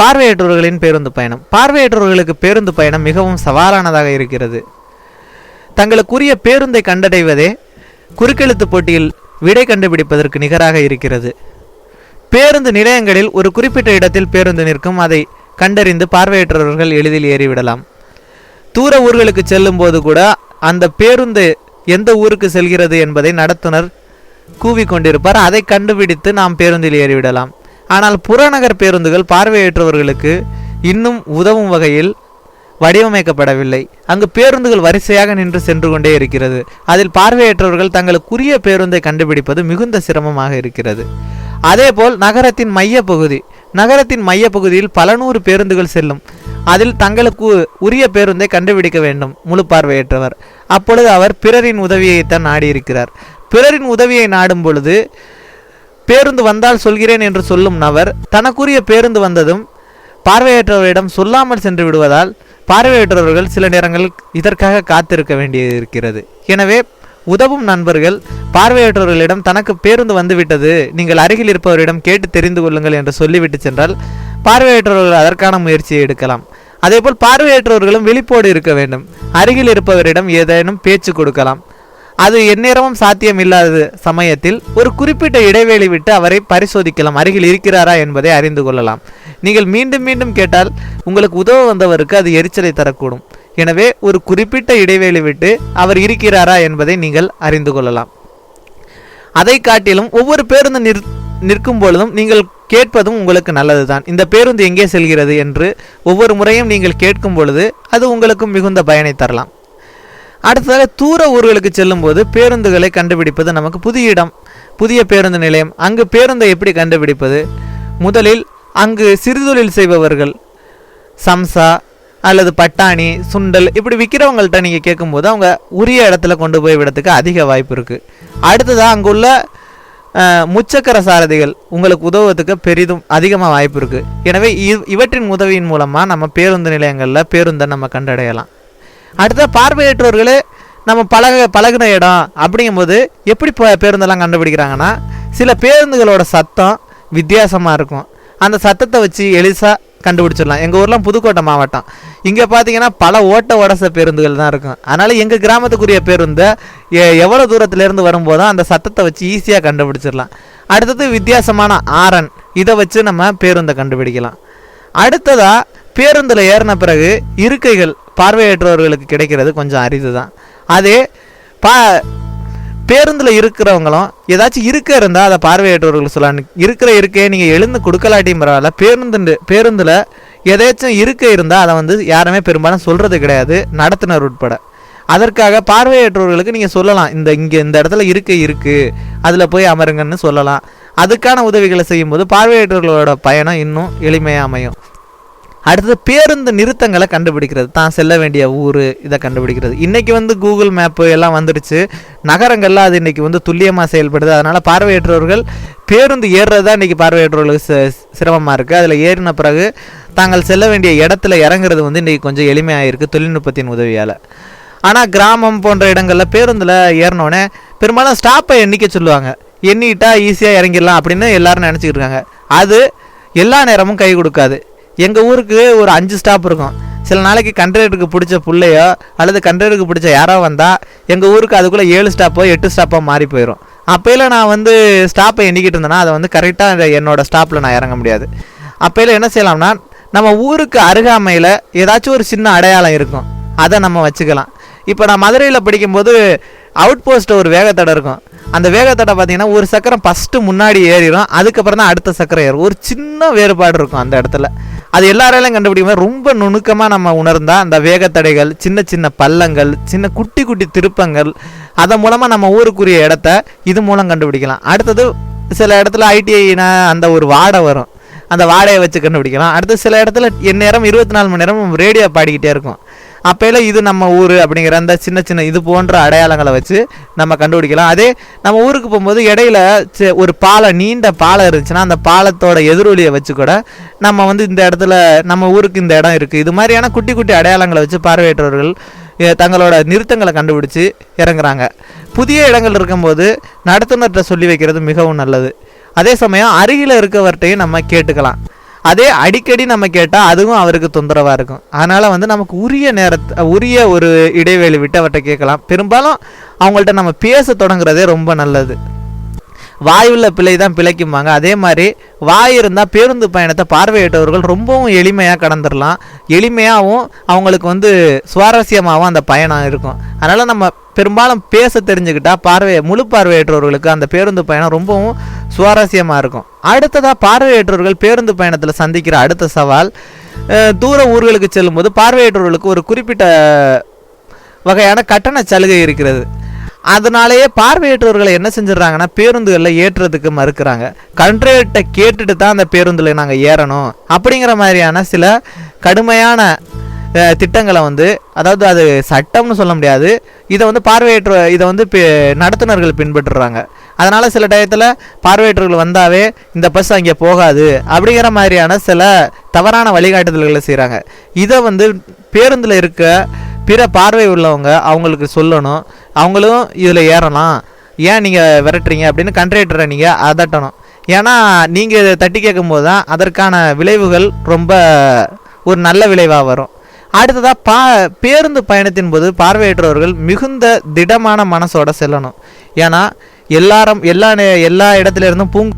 பார்வையற்றவர்களின் பேருந்து பயணம். பார்வையற்றவர்களுக்கு பேருந்து பயணம் மிகவும் சவாலானதாக இருக்கிறது. தங்களுக்குரிய பேருந்தை கண்டடைவதே குறுக்கெழுத்து போட்டியில் விடை கண்டுபிடிப்பதற்கு நிகராக இருக்கிறது. பேருந்து நிலையங்களில் ஒரு குறிப்பிட்ட இடத்தில் பேருந்து நிற்கும் அதை கண்டறிந்து பார்வையற்றவர்கள் எளிதில் ஏறிவிடலாம். தூர ஊர்களுக்கு செல்லும் போது கூட அந்த பேருந்து எந்த ஊருக்கு செல்கிறது என்பதை நடத்துனர் கூவிக்கொண்டிருப்பார். அதை கண்டுபிடித்து நாம் பேருந்தில் ஏறிவிடலாம். ஆனால் புறநகர் பேருந்துகள் பார்வையற்றவர்களுக்கு இன்னும் உதவும் வகையில் வடிவமைக்கப்படவில்லை. அங்கு பேருந்துகள் வரிசையாக நின்று சென்று கொண்டே இருக்கிறது. அதில் பார்வையற்றவர்கள் தங்களுக்குரிய பேருந்தை கண்டுபிடிப்பது மிகுந்த சிரமமாக இருக்கிறது. அதேபோல் நகரத்தின் மையப்பகுதி நகரத்தின் மையப்பகுதியில் பல நூறு பேருந்துகள் செல்லும். அதில் தங்களுக்கு உரிய பேருந்தை கண்டுபிடிக்க வேண்டும் முழு பார்வையற்றவர். அப்பொழுது அவர் பிறரின் உதவியைத்தான் நாடியிருக்கிறார். பிறரின் உதவியை நாடும் பொழுது பேருந்து வந்தால் சொல்கிறேன் என்று சொல்லும் நபர் தனக்குரிய பேருந்து வந்ததும் பார்வையற்றவரிடம் சொல்லாமல் சென்று விடுவதால் பார்வையற்றவர்கள் சில நேரங்களில் இதற்காக காத்திருக்க வேண்டியது இருக்கிறது எனவே உதவும் நண்பர்கள் பார்வையற்றவர்களிடம் தனக்கு பேருந்து வந்துவிட்டது நீங்கள் அருகில் இருப்பவரிடம் கேட்டு தெரிந்து கொள்ளுங்கள் என்று சொல்லிவிட்டு சென்றால் பார்வையற்றவர்கள் அதற்கான முயற்சியை எடுக்கலாம். அதேபோல் பார்வையற்றவர்களும் விழிப்போடு இருக்க வேண்டும். அருகில் இருப்பவரிடம் ஏதேனும் பேச்சு கொடுக்கலாம். அது எந்நேரமும் சாத்தியம் இல்லாத சமயத்தில் ஒரு குறிப்பிட்ட இடைவேளை விட்டு அவரை பரிசோதிக்கலாம் அருகில் இருக்கிறாரா என்பதை அறிந்து கொள்ளலாம். நீங்கள் மீண்டும் மீண்டும் கேட்டால் உங்களுக்கு உதவ வந்தவருக்கு அது எரிச்சலை தரக்கூடும். எனவே ஒரு குறிப்பிட்ட இடைவேளை விட்டு அவர் இருக்கிறாரா என்பதை நீங்கள் அறிந்து கொள்ளலாம். அதை காட்டிலும் ஒவ்வொரு பேருந்து நிற் நிற்கும் பொழுதும் நீங்கள் கேட்பதும் உங்களுக்கு நல்லதுதான். இந்த பேருந்து எங்கே செல்கிறது என்று ஒவ்வொரு முறையும் நீங்கள் கேட்கும் பொழுது அது உங்களுக்கும் மிகுந்த பயனை தரலாம். அடுத்ததாக தூர ஊர்களுக்கு செல்லும்போது பேருந்துகளை கண்டுபிடிப்பது நமக்கு புதிய இடம் புதிய பேருந்து நிலையம். அங்கு பேருந்தை எப்படி கண்டுபிடிப்பது? முதலில் அங்கு சிறுதொழில் செய்பவர்கள் சம்சா அல்லது பட்டாணி சுண்டல் இப்படி விற்கிறவங்கள்ட்ட நீங்கள் கேட்கும்போது அவங்க உரிய இடத்துல கொண்டு போய் விடத்துக்கு அதிக வாய்ப்பு இருக்குது அடுத்ததாக அங்குள்ள முச்சக்கர சாரதிகள் உங்களுக்கு உதவுவதுக்கு பெரிதும் அதிகமாக வாய்ப்பு இருக்குது எனவே இவ் இவற்றின் உதவியின் மூலமாக நம்ம பேருந்து நிலையங்களில் பேருந்தை நம்ம கண்டடையலாம். அடுத்த பார்வையற்றோர்களே நம்ம பழக பழகுன இடம் அப்படிங்கும்போது எப்படி ப- பேருந்தெல்லாம் கண்டுபிடிக்கிறாங்கன்னா சில பேருந்துகளோட சத்தம் வித்தியாசமாக இருக்கும். அந்த சத்தத்தை வச்சு எளிசாக கண்டுபிடிச்சிடலாம். எங்கள் ஊர்லாம் புதுக்கோட்டை மாவட்டம். இங்கே பார்த்தீங்கன்னா பல ஓட்ட உடச பேருந்துகள் தான் இருக்கும். அதனால் எங்கள் கிராமத்துக்குரிய பேருந்தை எ- எவ்வளோ தூரத்துலேருந்து வரும்போதும் அந்த சத்தத்தை வச்சு ஈஸியாக கண்டுபிடிச்சிடலாம். அடுத்தது வித்தியாசமான ஆரன். இதை வச்சு நம்ம பேருந்தை கண்டுபிடிக்கலாம். அடுத்ததாக பேருந்தில் ஏறின பிறகு இருக்கைகள் பார்வையற்றவர்களுக்கு கிடைக்கிறது கொஞ்சம் அரிது தான் அதே பா பேருந்தில் இருக்கிறவங்களும் ஏதாச்சும் இருக்க இருந்தால் அதை பார்வையற்றவர்கள் சொல்லலாம் இருக்கிற இருக்கையை நீங்கள் எழுந்து கொடுக்கலாட்டியும் பரவாயில்ல பேருந்து பேருந்தில் எதாச்சும் இருக்கை இருந்தால் அதை வந்து யாருமே பெரும்பாலும் சொல்கிறது கிடையாது நடத்துனர் உட்பட. அதற்காக பார்வையற்றவர்களுக்கு நீங்கள் சொல்லலாம் இந்த இங்கே இந்த இடத்துல இருக்கை இருக்குது அதில் போய் அமருங்கன்னு சொல்லலாம். அதுக்கான உதவிகளை செய்யும்போது பார்வையற்றவர்களோட பயணம் இன்னும் எளிமையாக அமையும். அடுத்தது பேருந்து நிறுத்தங்களை கண்டுபிடிக்கிறது. தான் செல்ல வேண்டிய ஊர் இதை கண்டுபிடிக்கிறது. இன்றைக்கி வந்து கூகுள் மேப்பு எல்லாம் வந்துடுச்சு நகரங்கள்லாம் அது இன்றைக்கி வந்து துல்லியமாக செயல்படுது. அதனால் பார்வையற்றவர்கள் பேருந்து ஏறுறது தான் இன்றைக்கி பார்வையற்றவர்களுக்கு சிரமமாக இருக்குது அதில் ஏறின பிறகு தாங்கள் செல்ல வேண்டிய இடத்துல இறங்குறது வந்து இன்றைக்கி கொஞ்சம் எளிமையாக இருக்குது தொழில்நுட்பத்தின் உதவியால். ஆனால் கிராமம் போன்ற இடங்களில் பேருந்தில் ஏறினோடனே பெரும்பாலும் ஸ்டாப்பை எண்ணிக்க சொல்லுவாங்க. எண்ணிட்டா ஈஸியாக இறங்கிடலாம் அப்படின்னு எல்லாரும் நினச்சிக்கிட்டு இருக்காங்க. அது எல்லா நேரமும் கை கொடுக்காது. எங்கள் ஊருக்கு ஒரு அஞ்சு ஸ்டாப் இருக்கும். சில நாளைக்கு கண்ட்ரேட்டுக்கு பிடிச்ச பிள்ளையோ அல்லது கண்ட்ரேட்டுக்கு பிடிச்ச யாரோ வந்தால் எங்கள் ஊருக்கு அதுக்குள்ளே ஏழு ஸ்டாப்போ எட்டு ஸ்டாப்போ மாறி போயிடும் அப்போயில நான் வந்து ஸ்டாப்பை எண்ணிக்கிட்டு இருந்தேன்னா அதை வந்து கரெக்டாக என்னோடய ஸ்டாப்பில் நான் இறங்க முடியாது. அப்போயில என்ன செய்யலாம்னா நம்ம ஊருக்கு அருகாமையில் ஏதாச்சும் ஒரு சின்ன அடையாளம் இருக்கும். அதை நம்ம வச்சுக்கலாம். இப்போ நான் மதுரையில் படிக்கும்போது அவுட் போஸ்ட் ஒரு வேகத்தடை இருக்கும். அந்த வேகத்தடை பார்த்தீங்கன்னா ஒரு சக்கரம் ஃபஸ்ட்டு முன்னாடி ஏறிடும் அதுக்கப்புறம் தான் அடுத்த சக்கரம் ஏறும். ஒரு சின்ன வேறுபாடு இருக்கும் அந்த இடத்துல. அது எல்லாராலையும் கண்டுபிடிக்கும் போது ரொம்ப நுணுக்கமாக நம்ம உணர்ந்தால் அந்த வேகத்தடைகள் சின்ன சின்ன பள்ளங்கள் சின்ன குட்டி குட்டி திருப்பங்கள் அதன் மூலமாக நம்ம ஊருக்குரிய இடத்த இது மூலம் கண்டுபிடிக்கலாம். அடுத்தது சில இடத்துல ஐடிஐனா அந்த ஒரு வாடை வரும். அந்த வாடையை வச்சு கண்டுபிடிக்கலாம். அடுத்து சில இடத்துல எந்நேரம் இருபத்தி நாலு மணி நேரம் ரேடியோ பாடிக்கிட்டே இருக்கும். அப்போல இது நம்ம ஊர் அப்படிங்கிற அந்த சின்ன சின்ன இது போன்ற அடையாளங்களை வச்சு நம்ம கண்டுபிடிக்கலாம். அதே நம்ம ஊருக்கு போகும்போது இடையில ஒரு பாலம் நீண்ட பாலம் இருந்துச்சுன்னா அந்த பாலத்தோட எதிரொலியை வச்சு கூட நம்ம வந்து இந்த இடத்துல நம்ம ஊருக்கு இந்த இடம் இருக்குது இது மாதிரியான குட்டி குட்டி அடையாளங்களை வச்சு பார்வையற்றவர்கள் தங்களோட நிறுத்தங்களை கண்டுபிடிச்சு இறங்குறாங்க. புதிய இடங்கள் இருக்கும்போது நடத்துனர்கிட்ட சொல்லி வைக்கிறது மிகவும் நல்லது. அதே சமயம் அருகில் இருக்கவர்கிட்டையும் நம்ம கேட்டுக்கலாம். அதே அடிக்கடி நம்ம கேட்டால் அதுவும் அவருக்கு தொந்தரவாக இருக்கும். அதனால் வந்து நமக்கு உரிய நேரத்தை உரிய ஒரு இடைவெளி விட்டு அவர்கிட்ட கேட்கலாம். பெரும்பாலும் அவங்கள்ட்ட நம்ம பேச தொடங்குறதே ரொம்ப நல்லது. வாயுள்ள பிழை தான் பிழைக்கும்பாங்க. அதே மாதிரி வாய் இருந்தால் பேருந்து பயணத்தை பார்வையிட்டவர்கள் ரொம்பவும் எளிமையாக கடந்துடலாம் எளிமையாகவும் அவங்களுக்கு வந்து சுவாரஸ்யமாகவும் அந்த பயணம் இருக்கும். அதனால் நம்ம பெரும்பாலும் பேச தெரிஞ்சுக்கிட்டால் பார்வையை முழு பார்வையற்றவர்களுக்கு அந்த பேருந்து பயணம் ரொம்பவும் சுவாரஸ்யமாக இருக்கும். அடுத்ததாக பார்வையற்றவர்கள் பேருந்து பயணத்தில் சந்திக்கிற அடுத்த சவால் தூர ஊர்களுக்கு செல்லும்போது பார்வையற்றவர்களுக்கு ஒரு குறிப்பிட்ட வகையான கட்டண சலுகை இருக்கிறது. அதனாலேயே பார்வையற்றவர்களை என்ன செஞ்சிடறாங்கன்னா பேருந்துகளில் ஏற்றுறதுக்கு மறுக்கிறாங்க. கண்ட்ரேட்டை கேட்டுட்டு தான் அந்த பேருந்தில் நாங்கள் ஏறணும். அப்படிங்கிற மாதிரியான சில கடுமையான திட்டங்களை வந்து அதாவது அது சட்டம்னு சொல்ல முடியாது இதை வந்து பார்வையற்ற இதை வந்து நடத்துனர்கள் பின்பற்றுறாங்க. அதனால் சில டயத்தில் பார்வையற்றவர்கள் வந்தாவே இந்த பஸ் அங்கே போகாது அப்படிங்கிற மாதிரியான சில தவறான வழிகாட்டுதல்களை செய்கிறாங்க இதை வந்து பேருந்தில் இருக்க பிற பார்வை உள்ளவங்க அவங்களுக்கு சொல்லணும். அவங்களும் இதில் ஏறலாம். ஏன் நீங்கள் விரட்டுறீங்க அப்படின்னு கண்ட்ரேட்டரை நீங்கள் அதட்டணும். ஏன்னா நீங்கள் இதை தட்டி கேட்கும்போது தான் அதற்கான விளைவுகள் ரொம்ப ஒரு நல்ல விளைவாக வரும். அடுத்ததாக பா பேருந்து பயணத்தின் போது பார்வையற்றவர்கள் மிகுந்த திடமான மனசோட செல்லணும். ஏன்னா எல்லாரும் எல்லா நே- எல்லா இடத்துல இருந்தும் பூங்